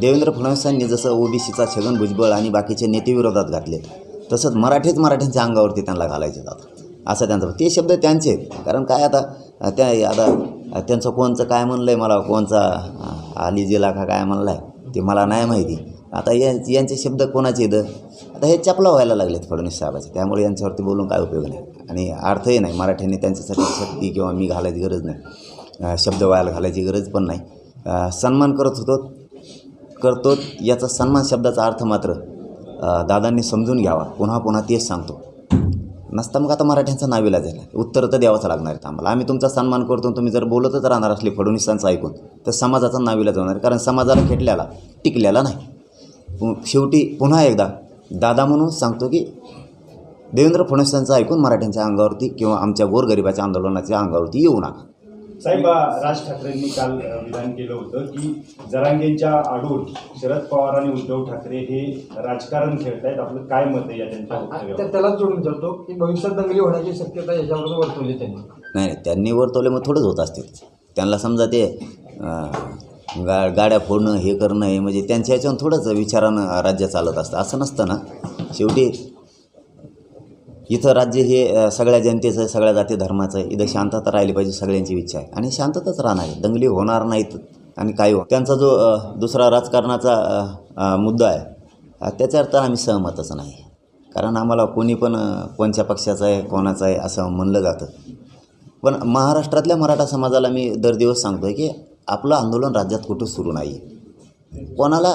देवेंद्र फडणवीसांनी जसं ओबीसीचा छगन भुजबळ आणि बाकीचे नेते विरोधात घातले तसंच मराठीच मराठ्यांच्या अंगावरती त्यांना घालायचे जातं असं त्यांचं ते शब्द त्यांचे आहेत. कारण काय आता त्या आता त्यांचं कोणचं काय म्हणलं आहे मला कोणचा आली अली जिला का काय म्हणलं आहे ते मला नाही माहिती. आता या यांचे शब्द कोणाचे आहेत? आता हे चपला व्हायला लागलेत फडणवीस साहेबाचे. त्यामुळे यांच्यावरती बोलून काय उपयोग नाही. आणि अर्थही नाही. मराठ्यांनी त्यांच्यासाठी शक्ती किंवा मी घालायची गरज नाही. शब्द व्हायला घालायची गरज पण नाही. सन्मान करत होतो. करतो याचा सन्मान शब्दाचा अर्थ मात्र दादांनी समजून घ्यावा. पुन्हा पुन्हा तेच सांगतो. नसता मग आता मराठ्यांचा नाविलाज आहे उत्तर तर द्यावंच लागणार आहेत आम्हाला. आम्ही तुमचा सन्मान करतो तुम्ही जर बोलतच राहणार असले फडणवीसांचं ऐकून तर समाजाचा नाविलाज होणार. कारण समाजाला खेटल्याला टिकल्याला नाही. पु- शेवटी पुन्हा एकदा दादा म्हणून सांगतो की देवेंद्र फडणवीसांचं ऐकून मराठ्यांच्या अंगावरती किंवा आमच्या गोरगरिबाच्या आंदोलनाच्या अंगावरती येऊ नका. साहेब राज ठाकरेंनी काल विधान केलं होतं की जरांगेंच्या आडून शरद पवार आणि उद्धव ठाकरे हे राजकारण खेळतायत. आपलं काय मत आहे या त्यांच्या वक्तव्यावर? त्या- त्यालाच जोडून विचारतो की भविष्यात दंगली होण्याची शक्यता याच्यावर वर्तवली त्यांनी. नाही नाही त्यांनी वर्तवले मग थोडंच होत असते त्यांना समजा ते अं, गा गाड्या फोडणं हे करणं हे म्हणजे त्यांच्या ह्याच्यावर थोडंच विचारानं राज्य चालत असतं. असं नसतं ना. शेवटी इथं राज्य हे सगळ्या जनतेचं आहे, सगळ्या जाती धर्माचं आहे. इथं शांतता राहिली पाहिजे सगळ्यांची इच्छा आहे. आणि शांतताच राहणार आहे. दंगली होणार नाहीत आणि काही हो त्यांचा जो दुसरा राजकारणाचा मुद्दा आहे अं, त्याच्यावर तर आम्ही सहमतच नाही. कारण आम्हाला कोणी पण कोणत्या पक्षाचं आहे कोणाचं आहे असं म्हणलं जातं. पण महाराष्ट्रातल्या मराठा समाजाला मी दर दिवस सांगतो आहे की आपलं आंदोलन राज्यात कुठं सुरू नाही. कोणाला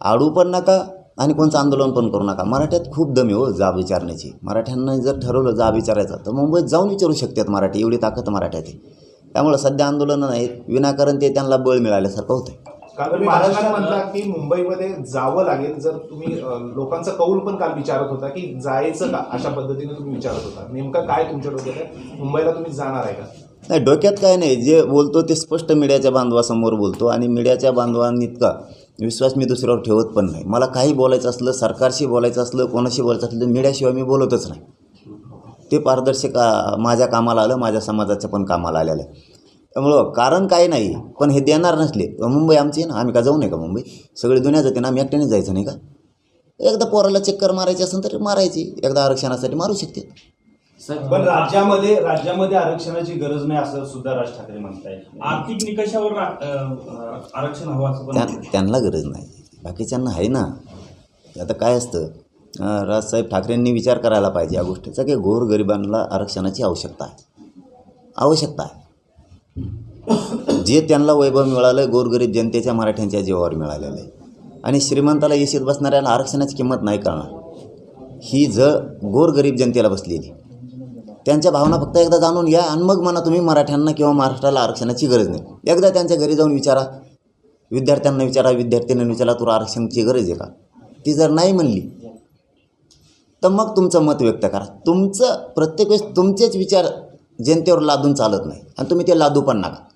आडू पण नका आणि कोणचं आंदोलन पण करू नका. मराठ्यात खूप दम हो जाब विचारण्याची. मराठ्यांना जर ठरवलं जाब विचारायचं तर मुंबईत जाऊन विचारू शकतात मराठी. एवढी ताकद मराठ्यात आहे. त्यामुळं सध्या आंदोलनं नाहीत विनाकारण ते त्यांना बळ मिळाल्यासारखं होतं तुम्ही महाराष्ट्रात म्हणला की मुंबईमध्ये जावं लागेल जर तुम्ही लोकांचा कौल पण काल विचारत होता की जायचं का अशा पद्धतीने तुम्ही विचारत होता. नेमकं काय तुमच्या डोक्यात आहे? मुंबईला तुम्ही जाणार आहे का? नाही डोक्यात काय नाही. जे बोलतो ते स्पष्ट मीडियाच्या बांधवासमोर बोलतो आणि मीडियाच्या बांधवांनी इतका विश्वास मी दुसऱ्यावर ठेवत पण नाही. मला काही बोलायचं असलं सरकारशी बोलायचं असलं कोणाशी बोलायचं असलं तर मीडियाशिवाय मी बोलतच नाही. ते पारदर्शक माझ्या कामाला आलं माझ्या समाजाच्या पण कामाला आलेलं आहे. त्यामुळं कारण काही नाही पण हे देणार नसले. मुंबई आमची ना आम्ही का जाऊ नये का मुंबई? सगळी दुनिया जाते ना आम्ही एकट्याने जायचं नाही का? एकदा पोराला चक्कर मारायची असेल तर मारायची. एकदा आरक्षणासाठी मारू शकते. पण राज्यामध्ये राज्यामध्ये आरक्षणाची गरज नाही असं सुद्धा राज ठाकरे म्हणतायत. आर्थिक निकषावर आरक्षण हवं असं पण त्यांना गरज नाही. बाकीच्यांना आहे ना. आता काय असतं? राजसाहेब ठाकरेंनी विचार करायला पाहिजे या गोष्टीचा की गोरगरिबांना आरक्षणाची आवश्यकता आहे. आवश्यकता आहे. जे त्यांना वैभव मिळालं आहे गोरगरीब जनतेच्या मराठ्यांच्या जीवावर मिळालेलं आहे. आणि श्रीमंताला येशीत बसणाऱ्याला आरक्षणाची किंमत नाही कळणार. ही जळ गोरगरीब जनतेला बसलेली त्यांच्या भावना फक्त एकदा जाणून घ्या आणि मग म्हणा तुम्ही मराठ्यांना किंवा महाराष्ट्राला आरक्षणाची गरज नाही. एकदा त्यांच्या घरी जाऊन विचारा. विद्यार्थ्यांना विचारा विद्यार्थ्यांना विचारा तुला आरक्षणाची गरज आहे का? ती जर नाही म्हणली तर मग तुमचं मत व्यक्त करा. तुमचं प्रत्येक वेळेस तुमचेच विचार जनतेवर लादून चालत नाही. आणि तुम्ही ते लादू पण नका.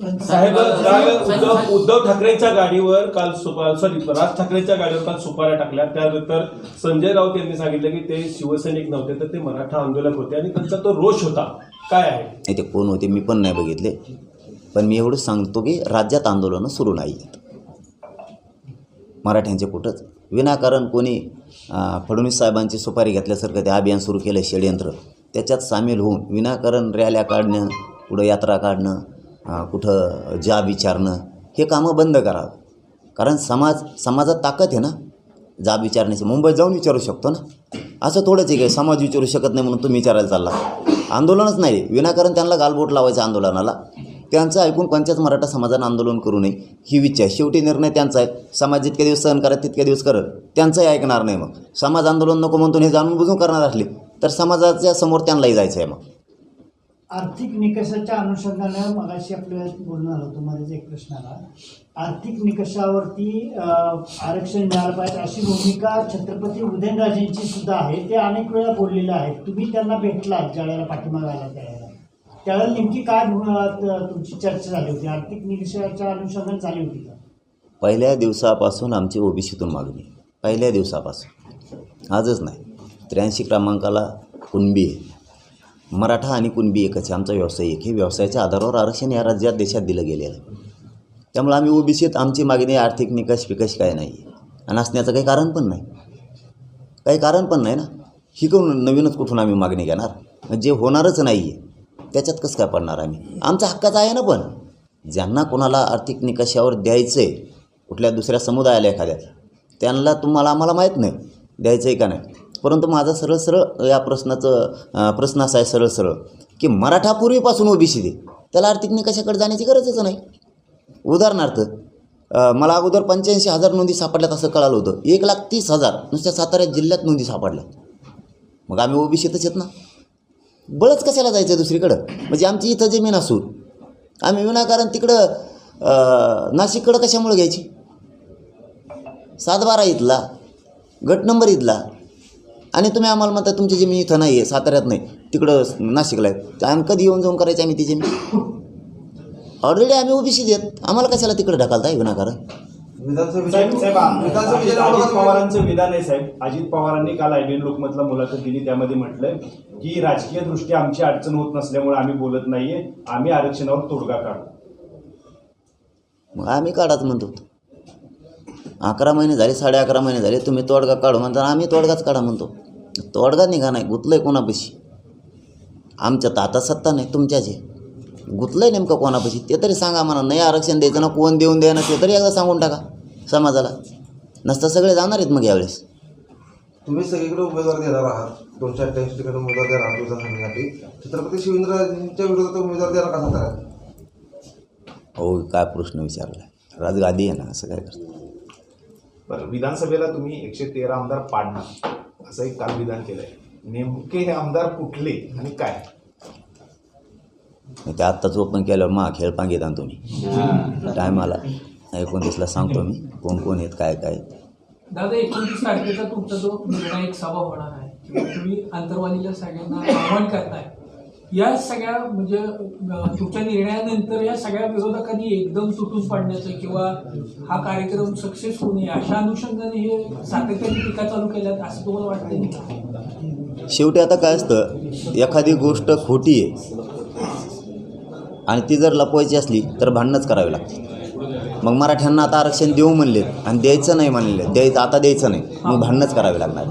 साहेब उद्धव उद्धव ठाकरेंच्या गाडीवर काल सॉरी राज ठाकरेंच्या गाडीवर काल सुपाऱ्या टाकल्या त्यानंतर संजय राऊत यांनी सांगितलं की ते शिवसैनिक नव्हते तर ते मराठा आंदोलक होते आणि त्यांचा तो रोष होता. काय आहे? नाही ते कोण होते मी पण नाही बघितले. पण मी एवढंच सांगतो की राज्यात आंदोलनं सुरू नाही आहेत मराठ्यांचे कुठंच. विनाकारण कोणी फडणवीस साहेबांची सुपारी घेतल्यासारखं ते अभियान सुरू केलं षडयंत्र. त्याच्यात सामील होऊन विनाकारण रॅल्या काढणं पुढं यात्रा काढणं कुठं जा विचारणं हे कामं बंद करावं. कारण समाज समाजात ताकद आहे ना. जाब विचारण्याची. मुंबईत जाऊन विचारू शकतो ना. असं थोडंच आहे काय समाज विचारू शकत नाही म्हणून तुम्ही विचारायला चालला. आंदोलनच नाही. विनाकारण त्यांना गालबोट लावायचं आंदोलनाला. त्यांचं ऐकून कोणत्याच मराठा समाजानं आंदोलन करू नये ही विचार. शेवटी निर्णय त्यांचा आहे. समाज जितके दिवस सहन करत तितके दिवस करत. त्यांचंही ऐकणार नाही मग. समाज आंदोलन नको म्हणतो हे जाणून बुजून करणार असले तर समाजाच्या समोर त्यांनाही जायचं आहे मग. आर्थिक निकषाच्या अनुषंगानं मगाशी आपलं बोलणं होतो मध्येच एक प्रश्न आला. आर्थिक निकषावरती आरक्षण मिळालं पाहिजे अशी भूमिका छत्रपती उदयनराजेंची सुद्धा आहे. ते अनेक वेळा बोललेले आहेत. तुम्ही त्यांना भेटलात ज्या वेळेला पाठिंबा आला त्यावेळेला त्यावेळेला नेमकी काय तुमची चर्चा झाली होती? आर्थिक निकषाच्या अनुषंगाने झाली होती का? पहिल्या दिवसापासून आमची ओबीसीतून मागणी. पहिल्या दिवसापासून. आजच नाही. त्र्याऐंशी क्रमांकाला कुणबी आहे. मराठा आणि कुणबी एकच आहे. आमचा व्यवसाय एक हे व्यवसायाच्या आधारावर आरक्षण या राज्यात देशात दिलं गेलेलं आहे. त्यामुळे आम्ही ओबीसीत आमची मागणी आर्थिक निकष पिकष काय नाही. आणि असण्याचं काही कारण पण नाही. काही कारण पण नाही ना. ही करून नवीनच कुठून आम्ही मागणी घेणार? जे होणारच नाही आहे त्याच्यात कसं काय पडणार आम्ही? आमचा हक्काचा आहे ना पण. ज्यांना कोणाला आर्थिक निकषावर द्यायचं आहे कुठल्या दुसऱ्या समुदायाला एखाद्या त्यांना तुम्हाला आम्हाला माहीत नाही. द्यायचं आहे का नाही? परंतु माझा सरळ सरळ या प्रश्नाचं प्रश्न असा आहे सरळ सरळ की मराठा पूर्वीपासून ओबीसी दे त्याला आर्थिक कशाकडे जाण्याची गरजच नाही. उदाहरणार्थ मला अगोदर पंच्याऐंशी हजार नोंदी सापडल्यात असं कळालं होतं. एक लाख तीस हजार नुसत्या सातारा जिल्ह्यात नोंदी सापडल्या मग आम्ही ओबीसीतच येत ना? बळच कशाला जायचं दुसरीकडं? म्हणजे आमची इथं जमीन असून. आम्ही विनाकारण तिकडं नाशिककडं कशामुळे घ्यायची? सातबारा इथला गट नंबर इथला आणि तुम्ही आम्हाला म्हणता तुमची जमीन इथं नाही आहे साताऱ्यात नाही तिकडं नाशिकला आहे आम्ही कधी येऊन जाऊन करायची आम्ही ती जमीन? ऑलरेडी आम्ही ओबीसी देत आम्हाला कशाला तिकडे ढकलताय विनाकारण विधानसभेच्या अजित पवारांचं विधान आहे साहेब. अजित पवारांनी काल आयबीएन लोकमतला मुलाखत दिली त्यामध्ये म्हटलं की राजकीय दृष्ट्या आमची अडचण होत नसल्यामुळे आम्ही बोलत नाहीये आम्ही आरक्षणावर तोडगा काढू. मग आम्ही काढाच म्हणतो. अकरा महिने झाले साडे अकरा महिने झाले तुम्ही तोडगा काढू म्हणता आम्ही तोडगाच काढा म्हणतो. तोडगा निघा नाही गुतलंय कोणापाशी? आमच्या तर आता सत्ता नाही तुमच्याच आहे. गुतलंय नेमकं कोणापाशी? ते तरी सांगा म्हणा नाही आरक्षण द्यायचं ना कोण देऊन द्या ना ते तरी एकदा सांगून टाका समाजाला. नसतं सगळे जाणार आहेत मग यावेळेस. तुम्ही सगळीकडे उमेदवार देणार आहात. दोनशे अठ्ठ्याऐंशी ठिकाणी उमेदवार देणार आहात विधानसभेसाठी छत्रपती शिवेंद्रजींच्या विरोधात उमेदवार देणार का साताऱ्यात हो काय प्रश्न विचारला राजगादी आहे ना असं काय करतं? बरं विधानसभेला तुम्ही एकशे तेरा आमदार पाडणार. असं एक काल विधान केलंय. नेमके हे आमदार कुठले आणि काय? ते आत्ताच ओपन केल्यावर मा खेळ पांगेत आणतो मी टायमाला एकोणतीसला सांगतो मी कोण कोण आहेत काय काय आहेत. दादा एकोणतीस तारखेचा तुमचा जो निर्णायक सभा होणार आहे. तुम्ही आंतरवालीला सगळ्यांना आव्हान करताय. या सगळ्या म्हणजे तुमच्या निर्णयानंतर या सगळ्या विरोधकांनी एकदम तुटून पाडण्याचं किंवा हा कार्यक्रम सक्सेस होऊ नये अशा अनुषंगाने हे सातत्याने टीका चालू केल्यात असं तुम्हाला वाटतं शेवटी आता काय असतं एखादी गोष्ट खोटी आहे आणि ती जर लपवायची असली तर भांडणच करावी लागते मग मराठ्यांना आता आरक्षण देऊ म्हणले आणि द्यायचं नाही म्हणले द्यायचं आता द्यायचं नाही. मग भांडणंच करावी लागणार.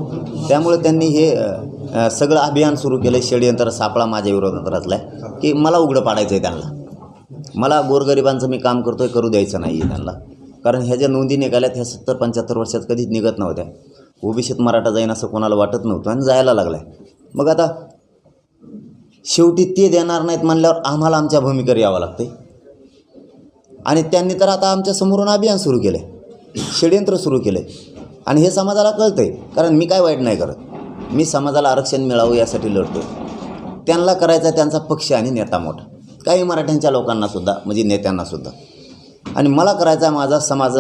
त्यामुळे त्यांनी हे सगळं अभियान सुरू केलं षडयंत्र सापळा माझ्या विरोधात रचला आहे की मला उघडं पाडायचं आहे त्यांना. मला गोरगरिबांचं मी काम करतोय करू द्यायचं नाही आहे त्यांना. कारण ह्या ज्या नोंदी निघाल्यात ह्या सत्तर पंच्याहत्तर वर्षात कधीच निघत नव्हत्या. ओबीसीत मराठा जाईन असं कोणाला वाटत नव्हतं आणि जायला लागलं आहे मग आता शेवटी ते देणार नाहीत म्हणल्यावर आम्हाला आमच्या भूमिकेवर यावं लागते आणि त्यांनी तर आता आमच्या समोरून अभियान सुरू केलं आहे षडयंत्र सुरू केलं आहे आणि हे समाजाला कळतं आहे कारण मी काय वाईट नाही करत. मी समाजाला आरक्षण मिळावं यासाठी लढतो त्यांना करायचा त्यांचा पक्ष आणि नेता मोठा. काही मराठ्यांच्या लोकांनासुद्धा म्हणजे नेत्यांनासुद्धा आणि मला करायचा माझा समाज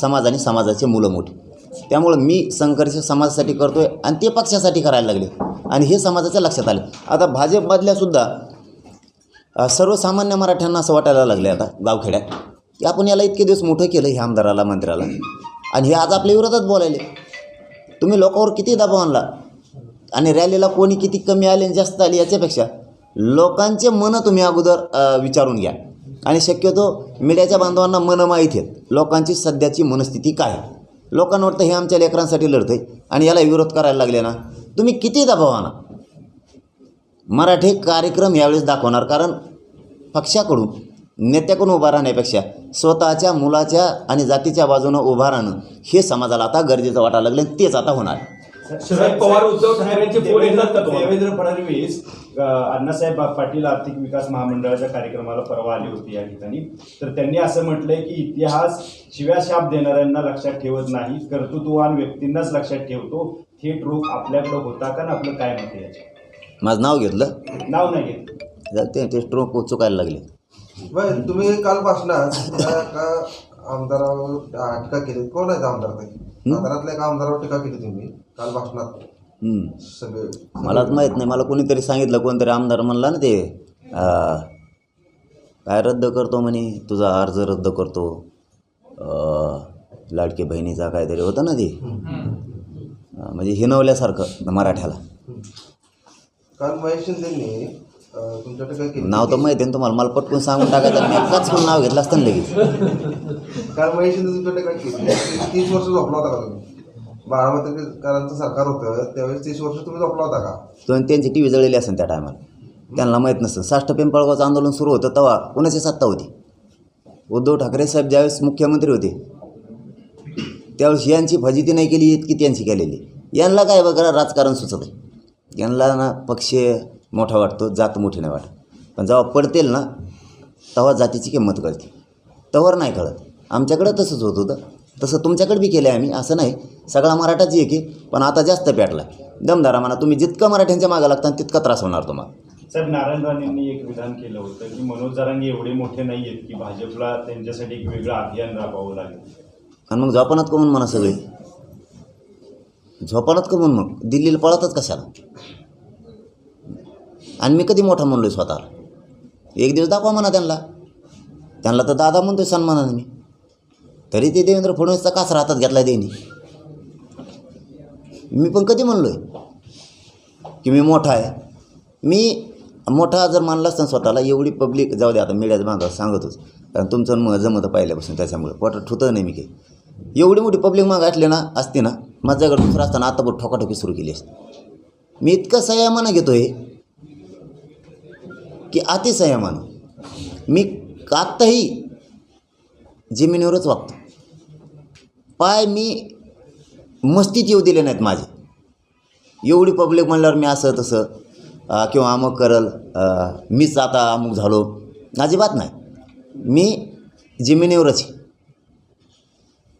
समाज आणि समाजाचे मुलं मोठी. त्यामुळं मी संघर्ष समाजासाठी करतो आहे आणि ते पक्षासाठी करायला लागले. आणि हे समाजाच्या लक्षात आले. आता भाजपमधल्यासुद्धा सर्वसामान्य मराठ्यांना असं वाटायला लागले आता गावखेड्यात की आपण याला इतके दिवस मोठं केलं ह्या आमदाराला मंत्र्याला. आणि हे आज आपल्या विरोधात बोलायले. तुम्ही लोकांवर किती दबाव आणला? आणि रॅलीला कोणी किती कमी आले आणि जास्त आली याच्यापेक्षा? लोकांचे मनं तुम्ही अगोदर विचारून घ्या. आणि शक्यतो मीडियाच्या बांधवांना मनं माहीत आहेत लोकांची सध्याची मनस्थिती काय आहे. लोकांना वाटतं हे आमच्या लेकरांसाठी लढतं आहे आणि याला विरोध करायला लागले ना. तुम्ही किती दबाव आणा? मराठी कार्यक्रम यावेळेस दाखवणार कारण पक्षाकडून नेत्याकडून उभा राहण्यापेक्षा स्वतःच्या मुलाच्या आणि जातीच्या बाजूनं उभा राहणं हे समाजाला आता गरजेचं वाटायला लागलं तेच आता होणार. शरद पवार, उद्धव ठाकरेंचे? देवेंद्र फडणवीस अण्णासाहेब पाटील आर्थिक विकास महामंडळाच्या कार्यक्रमाला परवा आले होते या ठिकाणी. तर त्यांनी असं म्हटलंय की इतिहास शिव्या शाप देणाऱ्यांना लक्षात ठेवत नाही कर्तृत्ववान व्यक्तींनाच लक्षात ठेवतो. थेट रोग आपल्याकडे होता का ना आपलं काय मत आहे याच्यात? माझं नाव घेतलं? नाव नाही घेत तर ते ते स्ट्रोक चुकायला लागले. बरं तुम्ही काल भाषणात त्या एका आमदारावर टीका केली. कोण आहे ते आमदार ते साताऱ्यातल्या एका आमदारावर टीका केली तुम्ही काल भाषणात हम्म. सगळे मलाच माहीत नाही मला कोणीतरी सांगितलं कोणतरी आमदार म्हणला ना ते अं, काय रद्द करतो म्हणे? तुझा अर्ज रद्द करतो. अं, लाडकी बहिणीचा काहीतरी होतं ना ते. अं, म्हणजे हिनवल्यासारखं मराठ्याला. काल महेश शिंदेंनी नाव तर माहिती आहे ना तुम्हाला. मला पटकन सांगून टाकायचं मी एकाच पण नाव घेतलं असतं ना लगेच. काल महेश शिंदे तुमच्याकडे काय तीस वर्ष झोपला होता का तुम्ही? बारामतीकरांचं सरकार होतं त्यावेळेस तीस वर्ष तुम्ही झोपला होता का? त्यांची टी व्ही जळलेली असेल त्या टायमाला त्यांना माहीत नसेल साष्ट पिंपळगावचं आंदोलन सुरू होतं तेव्हा. कोणाची सत्ता होती? उद्धव ठाकरे साहेब ज्यावेळेस मुख्यमंत्री होते त्यावेळेस यांची फजिती नाही केली इतकी त्यांची केलेली. यांना काय बघा राजकारण सुचत आहे. यांना ना पक्ष मोठा वाटतो जात मोठी नाही वाटत. पण जेव्हा पडतील ना तेव्हा जातीची किंमत कळते. तवर नाही कळत. आमच्याकडं तसंच होत होतं. तसं तुमच्याकडे बी केलं आहे आम्ही असं नाही. सगळा मराठाच एक आहे पण आता जास्त पेटला दमदारा म्हणा तुम्ही जितकं मराठ्यांच्या मागं लागता तितका त्रास होणार तुम्हाला. साहेब नारायण राणेंनी एक विधान केलं होतं की मनोज जरांगे एवढे मोठे नाही आहेत की भाजपला त्यांच्यासाठी एक वेगळं अभियान राबवावं लागेल. आणि मग झोपानात कमून म्हणा सगळे. झोपानात कमून मग. दिल्लीला पळतच कशाला? आणि मी कधी मोठा म्हणलो स्वतःला. एक दिवस दाखवा म्हणा त्यांना. त्यांना तर दादा म्हणतो सन्मानाने मी. तरी ते देवेंद्र फडणवीसचा कासरा हातात घेतला देणी मी पण कधी म्हणलो आहे की मी मोठा आहे. मी मोठा जर मानला असता स्वतःला एवढी पब्लिक जाऊ दे आता मीडियात मागं सांगतोच. कारण तुमचं मग जमतं पाहिल्यापासून त्याच्यामुळे. पोटात ठुतं नाही मी काही. एवढी मोठी पब्लिक माग असली ना असते ना माझ्याकडे दुसरं असताना आता पण ठोकाठोकी सुरू केली असते. मी इतकं संयमानं घेतो आहे की अतिसंयमानं. मी आत्ताही जमिनीवरच वागतो. पाय मी मस्तीत येऊ दिले नाहीत माझे. एवढी पब्लिक म्हणल्यावर मी असं तसं किंवा अमुक करल मीच आता अमुक झालो अजिबात नाही. मी जमिनीवरच आहे.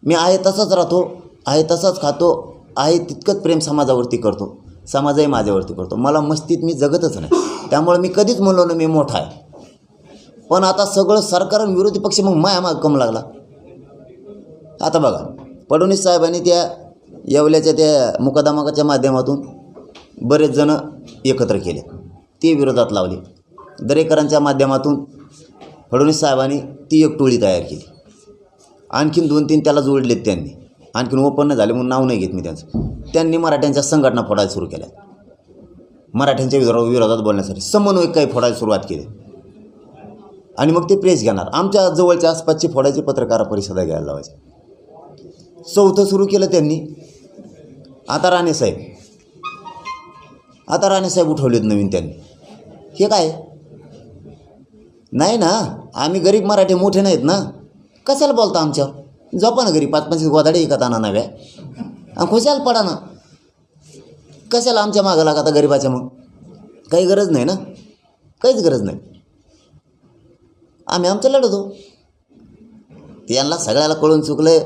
मी आहे तसंच राहतो आहे तसंच खातो आहे तितकंच प्रेम समाजावरती करतो समाजही माझ्यावरती करतो. मला मस्तीत मी जगतच नाही. त्यामुळे मी कधीच म्हणलो ना मी मोठा आहे. पण आता सगळं सरकार आणि विरोधी पक्ष मग माया माग कम लागला. आता बघा फडणवीस साहेबांनी त्या येवल्याच्या त्या मुकादामाकाच्या माध्यमातून बरेच जण एकत्र केले. ते विरोधात लावले. दरेकरांच्या माध्यमातून फडणवीस साहेबांनी ती एक टोळी तयार केली. आणखीन दोन तीन त्याला जोडलेत त्यांनी. आणखीन ओपन नाही झाले म्हणून नाव नाही घेत मी त्यांचं. त्यांनी मराठ्यांच्या संघटना फोडायला सुरू केल्या मराठ्यांच्या विरोधात विरोधात बोलण्यासाठी समन्वय काही फोडायला सुरुवात केली? आणि मग ते प्रेस घेणार. आमच्या जवळच्या आसपासचे फोडायचे पत्रकार परिषदा घ्यायला लावायचे. चौथं सुरू केलं त्यांनी. आता राणेसाहेब आता राणेसाहेब उठवलेत नवीन त्यांनी. हे काय? नाही ना. आम्ही गरीब मराठी मोठे नाहीत ना. कशाला बोलता आमच्यावर? जपा ना घरी. पाच पाच गोदाडे एका आणा नव्या. आणि खुशाल पडा ना. कशाला आमच्या मागं लागा आता गरीबाच्या मग? काही गरज नाही ना? काहीच गरज नाही. आम्ही आमचं लढतो. यांना सगळ्याला कळून चुकलं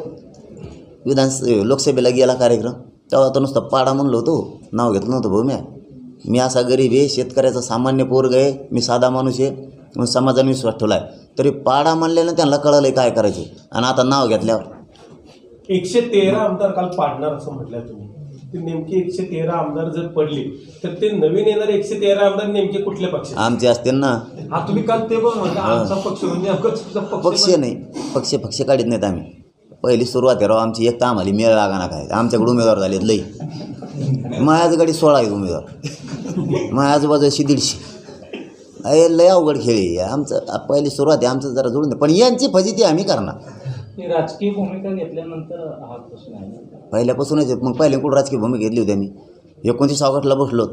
विधान लोकसभेला गेला कार्यक्रम. तेव्हा तो नुसतं पाडा म्हणलो होतो हो. नाव घेतलं नव्हतं भाऊ म्या. मी असा गरीब आहे शेतकऱ्याचा सामान्य पोरग आहे मी साधा माणूस आहे म्हणून समाजाने विश्वास ठेवला आहे तरी पाडा म्हणल्यानं त्यांना कळलं काय करायचं. आणि आता नाव घेतल्यावर. एकशे तेरा आमदार काल पाडणार असं म्हटलं तुम्ही. नेमके एकशे तेरा आमदार जर पडले तर ते नवीन येणारे एकशे तेरा आमदार नेमके कुठल्या पक्षाचे? आमचे असतील ना. हा तुम्ही काल ते म्हणता आमचा पक्ष म्हणजे पक्ष पक्ष नाही पक्ष पक्ष काढत नाहीत आम्ही. पहिली सुरुवात आहे राव आमची एक तर आम्हाला मेळ लागाना काय आमच्याकडे उमेदवार झालेत लई. माझ्याच गाडी सोळा आहेत उमेदवार. माझ्या आजूबाजूशी दीडशे. अरे लय अवघड खेळ आहे. आमचं पहिली सुरुवात आहे आमचं जरा जोडून दे. पण यांची फजिती आम्ही करणार. राजकीय भूमिका घेतल्यानंतर हा प्रश्न आहे. पहिल्यापासूनच आहे. मग पहिले कुठं राजकीय भूमिका घेतली होती आम्ही? एकोणतीस ऑगस्टला बसलो.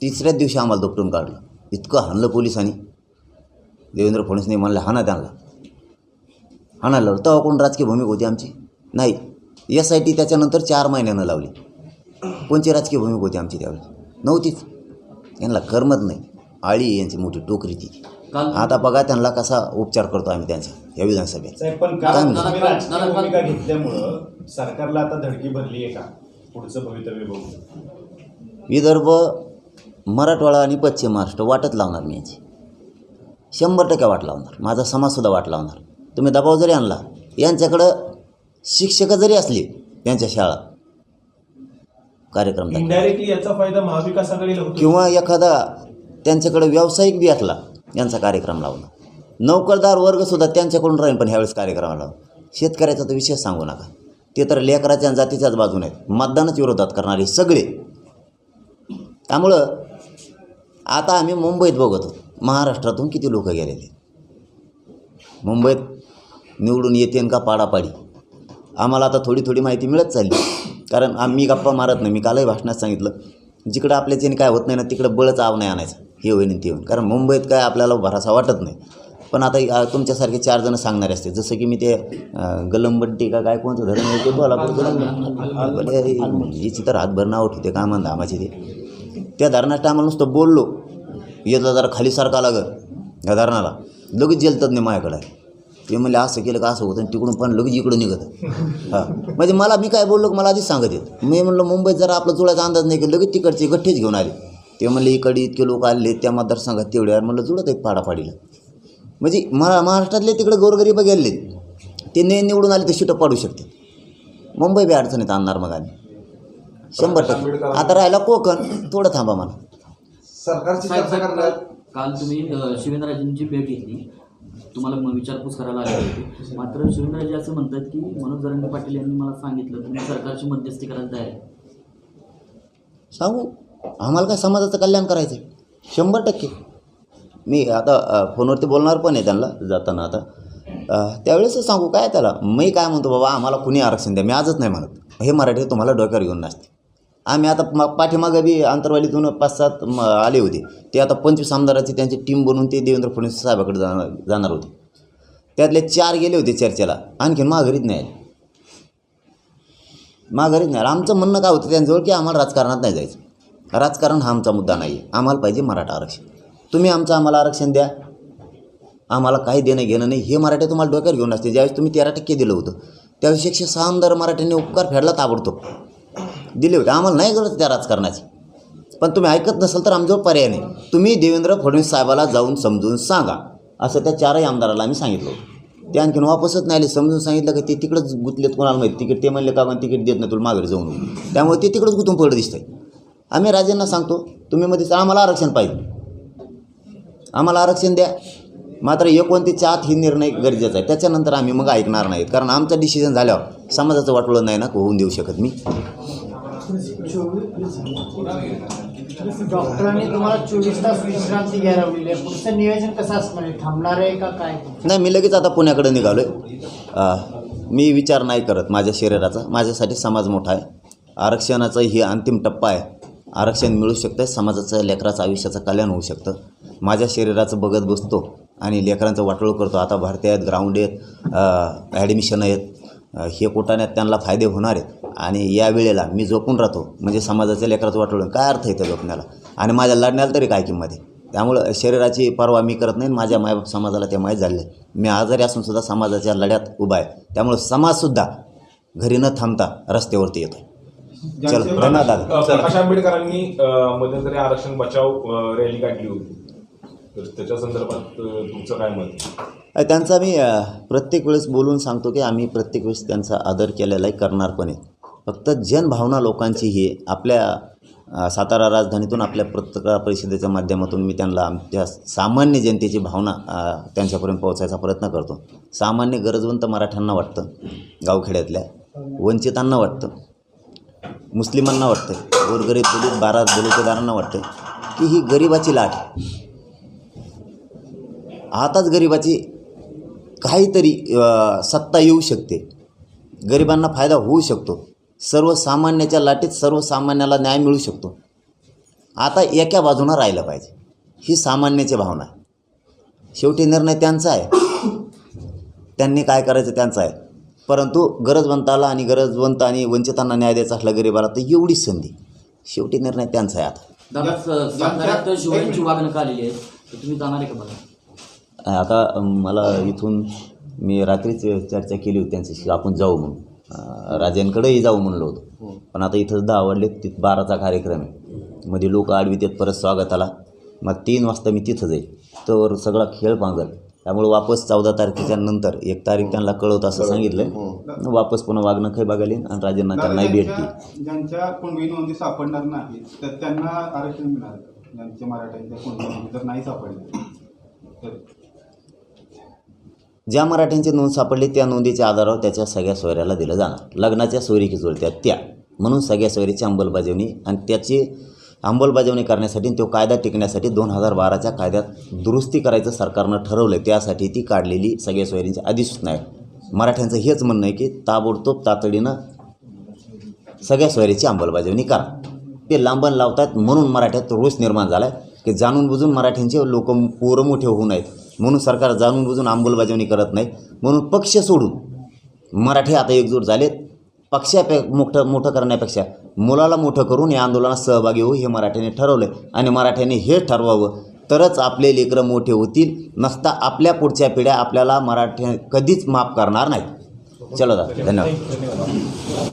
तिसऱ्याच दिवशी आम्हाला दुपटून काढलं. इतकं हाणलं पोलिसांनी. देवेंद्र फडणवीसने म्हणलं हाना त्यांना. हाणायला लावलं. तेव्हा कोण राजकीय भूमिका होती आमची? नाही. एस आय टी त्याच्यानंतर चार महिन्यानं लावली. कोणची राजकीय भूमिका होती आमची त्यावेळेस नव्हतीच. यांना करमत नाही. आळी यांची मोठी टोकरी ती. आता बघा त्यांना कसा उपचार करतो आम्ही त्यांचा या विधानसभेत. साहेब पण काल? तुम्ही राजकीय भूमिका घेतल्यामुळं सरकारला आता धडकी भरली आहे का? पुढचं भवितव्य बघून. विदर्भ मराठवाडा आणि पश्चिम महाराष्ट्र वाटत लावणार मी याची. शंभर टक्के वाट लावणार. माझा समाजसुद्धा वाट लावणार. तुम्ही दबाव जरी आणला यांच्याकडं शिक्षक जरी असली त्यांच्या शाळा कार्यक्रम दाखवा. इनडायरेक्टली याचा फायदा महाविकास आघाडीला होतो. किंवा एखादा त्यांच्याकडे व्यावसायिक बी असला यांचा कार्यक्रम लावला. नोकरदार वर्गसुद्धा त्यांच्याकडून राहील पण ह्यावेळेस कार्यक्रमाला लावला. शेतकऱ्याचा तर विषय सांगू नका. ते तर लेकराच्या जातीच्याच बाजूने आहेत. मतदानच विरोधात करणारे सगळे. त्यामुळं आता आम्ही मुंबईत बघत आहोत महाराष्ट्रातून किती लोक गेलेले? मुंबईत निवडून येते का पाडापाडी? आम्हाला आता थोडी थोडी माहिती मिळत चालली. कारण आम्ही गप्पा मारत नाही. मी कालही भाषणात सांगितलं जिकडं आपल्याच्याने काय होत नाही ना तिकडं बळच आव नाही आणायचं. हे होईन ते होईन. कारण मुंबईत काय आपल्याला भरासा वाटत नाही. पण आता तुमच्यासारखे चार जण सांगणारे असते जसं की मी ते गलमबट्टी का काय कोणतं धरण आहे ते बोलापूर गलंब हिची तर हातभर नाव होते काय म्हणता आम्हाची ते? त्या धरणाच्या टायमाला नुसतं बोललो. येतला जरा खाली सारखा लागत या धरणाला. लगेच जेलतात नाही माझ्याकडं. ते म्हणले असं केलं का असं होतं? आणि तिकडून पण लगेच इकडून निघत. हां. म्हणजे मला मी काय बोललो मला आधीच सांगत येत. मी म्हणलं मुंबईत जरा आपला जुळायचा अंदाज नाही की लगेच तिकडचे गठ्ठेच घेऊन आले. ते म्हणले इकडे इतके लोक आले त्या मतदारसंघात तेवढे यार. म्हणलं जुळत आहेत पाडापाडीला. म्हणजे महा महाराष्ट्रातले तिकडे गोरगरीब गेले ते ने निवडून आले तर शिटं पाडू शकते. मुंबई बी अडचणीत आणणार मग आम्ही. शंभर टक्के. आता राहिला कोकण. थोडं थांबा मला सरकारची साहेब, चर्चा साहेब, करण्यात काल तुम्ही अ, शिवेंद्रराजेंची भेट घेतली. तुम्हाला म- विचारपूस करायला आली होती. मात्र शिवेंद्रराजे असं म्हणतात की मनोज जरांगे पाटील यांनी मला सांगितलं तुम्ही सरकारची मध्यस्थी करायला तयार आहे. सांगू? आम्हाला काय समाजाचं कल्याण करायचं आहे शंभर टक्के. मी आता फोनवरती बोलणार पण आहे त्यांना जाताना आता. त्यावेळेसच सांगू काय त्याला? मी काय म्हणतो बाबा आम्हाला कुणी आरक्षण द्या? मी आजच नाही म्हणत. हे मराठी तुम्हाला डोक्यावर घेऊन नसते आम्ही आता मग पाठीमागं बी आंतरवालीतून पाच सात म आले होते. ते आता पंचवीस आमदाराची त्यांची टीम बनवून ते देवेंद्र फडणवीस साहेबाकडे जाणार जाणार होते. त्यातले चार गेले होते चर्चेला. आणखीन माघारीच नाही आले. माघारीत नाही आमचं म्हणणं काय होतं त्यांच्याजवळ की आम्हाला राजकारणात नाही जायचं. राजकारण हा आमचा मुद्दा नाही आहे आम्हाला पाहिजे मराठा आरक्षण. तुम्ही आमचं आम्हाला आरक्षण द्या. आम्हाला काही देणं घेणं नाही. हे मराठी तुम्हाला डोक्यावर घेऊन असते. ज्यावेळेस तुम्ही तेरा टक्के दिलं होतं त्यावेळेस एकशे सहा आमदार मराठ्यांनी उपकार फेडला ताबडतोब. दिले होते. आम्हाला नाही गरज त्या राजकारणाची. पण तुम्ही ऐकत नसाल तर आमच्यावर पर्याय नाही. तुम्ही देवेंद्र फडणवीस साहेबाला जाऊन समजून सांगा. असं त्या चारही आमदाराला आम्ही सांगितलं होतं. ते आणखीन वापसच नाही आले. समजून सांगितलं की ते तिकडंच गुंतलेत. कोणाला माहिती? तिकीट ते म्हणले का पण तिकीट देत नाही तुला माघारी जाऊन त्यामुळे ते तिकडंच गुंतून पडलं दिसतंय. आम्ही राजांना सांगतो तुम्ही मध्ये आम्हाला आरक्षण पाहिजे. आम्हाला आरक्षण द्या. मात्र एकोणतीसच्या आत ही निर्णय गरजेचा आहे. त्याच्यानंतर आम्ही मग ऐकणार नाहीत. कारण आमचं डिसिजन झाल्यावर समाजाचं वाटवलं नाही ना होऊन देऊ शकत मी. डॉक्टरांनी तुम्हाला चोवीस तास विश्रांती घ्यायला लावलेली आहे. पुढचं नियोजन कसं असणार आहे? थांबणार आहे का काय? नाही मी लगेच आता पुण्याकडे निघालो आहे मी विचार नाही करत माझ्या शरीराचा. माझ्यासाठी समाज मोठा आहे. आरक्षणाचा ही अंतिम टप्पा आहे. आरक्षण मिळू शकतं समाजाचं लेकराचं आयुष्याचं कल्याण होऊ शकतं. माझ्या शरीराचं बघत बसतो आणि लेकरांचं वाटोळ करतो. आता भारतीय आहेत ग्राउंड आहेत ॲडमिशन आहेत. हे कोटाण्यात त्यांना फायदे होणार आहेत. आणि या वेळेला मी झोपून राहतो. म्हणजे समाजाच्या लेकराचं वाटळून काय अर्थ आहे त्या झोपण्याला? आणि माझ्या लढण्याला तरी काय किंमत आहे? त्यामुळं शरीराची पर्वा मी करत नाही माझ्या मायबाप समाजाला ते माहीत झाले मी आजारी असूनसुद्धा समाजाच्या लढ्यात उभा आहे. त्यामुळं समाजसुद्धा घरी न थांबता रस्त्यावरती येतो चलो धन्यवाद दादा. प्रकाश आंबेडकरांनी मध्यंतरी आरक्षण बचाव रॅली काढली होती. तर त्याच्या संदर्भात तुमचं काय मत? त्यांचा मी अ, प्रत्येक वेळेस बोलून सांगतो की आम्ही प्रत्येक वेळेस त्यांचा आदर केलेला आहे करणार पण आहे फक्त जनभावना लोकांची ही. आपल्या सातारा राजधानीतून आपल्या पत्रकार परिषदेच्या माध्यमातून मी त्यांना आमच्या सामान्य जनतेची भावना त्यांच्यापर्यंत पोहोचायचा प्रयत्न करतो. सामान्य गरजवंत मराठ्यांना वाटतं गावखेड्यातल्या वंचितांना वाटतं. मुस्लिमांना वाटतं गोरगरीब दलित बारा दलितदारांना वाटतं की ही गरिबाची लाट आहे. आताच गरिबाची काहीतरी सत्ता येऊ शकते. गरिबांना फायदा होऊ शकतो. सर्वसामान्याच्या लाटेत सर्वसामान्याला न्याय मिळू शकतो. आता एका बाजूनं राहिलं पाहिजे. ही सामान्याची भावना आहे. शेवटी निर्णय त्यांचा आहे. त्यांनी काय करायचं त्यांचा आहे. परंतु गरजवंताला आणि गरजवंत आणि वंचितांना न्याय द्यायचा असला गरिबाला तर एवढीच संधी शेवटी निर्णय त्यांचा आहे आता. दादा स- साताऱ्यात शिवरायांची वागणूक आलेली आहे. तर तुम्ही जाणार आहे का बघा? आता मला इथून मी रात्रीच चर्चा केली होती त्यांच्याशी आपण जाऊ म्हणून. अं, राजांकडेही जाऊ म्हणलो होतो. पण आता इथं दहा आवडले तिथं बाराचा कार्यक्रम आहे. मध्ये लोक आडवीत येत परत स्वागताला. मग तीन वाजता मी तिथं जाईल. तर सगळा खेळ पांगल. त्यामुळे वापस चौदा तारखेच्या नंतर एक तारीख त्यांना कळवत असं सांगितलं वापस पुन्हा वागणं बघायला येईन आणि राजांना त्यांनाही भेट ज्यांच्या कुणबी नोंदी सापडणार नाहीत तर त्यांना आरक्षण मिळणार का? ज्यांच्या मराठ्यांच्या कुणबी नोंदी जर नाही सापडल्या. तर ज्या मराठ्यांची नोंद सापडली त्या नोंदीच्या आधारावर त्याच्या सगळ्या सोयऱ्याला दिलं जाणार. लग्नाच्या सोयरी जुळत्या त्या. म्हणून सगळ्या सोयरीची अंमलबजावणी आणि त्याची अंमलबजावणी करण्यासाठी तो कायदा टिकण्यासाठी दोन हजार बाराच्या कायद्यात दुरुस्ती करायचं सरकारनं ठरवलं त्यासाठी ती काढलेली सगळ्या सोयरींची अधिसूचना आहे. मराठ्यांचं हेच म्हणणं आहे की ताबडतोब तातडीनं सगळ्या सोयरीची अंमलबजावणी करा. ते लांबण लावतात म्हणून मराठ्यात रोष निर्माण झाला आहे की जाणून बुजून मराठ्यांचे लोक पोरं मोठे होऊ नयेत. म्हणून सरकार जाणून बुजून अंमलबजावणी करत नाही. म्हणून पक्ष सोडून मराठी आता एकजूट झालेत. पक्षापे मोठं मोठं करण्यापेक्षा मुलाला मोठं करून या आंदोलनात सहभागी होऊ हे मराठ्याने ठरवलं आणि मराठ्याने हे ठरवावं. तरच आपले लेकरं मोठे होतील नसता आपल्या पुढच्या पिढ्या आपल्याला मराठी कधीच माफ करणार नाहीत. चलो दादा धन्यवाद.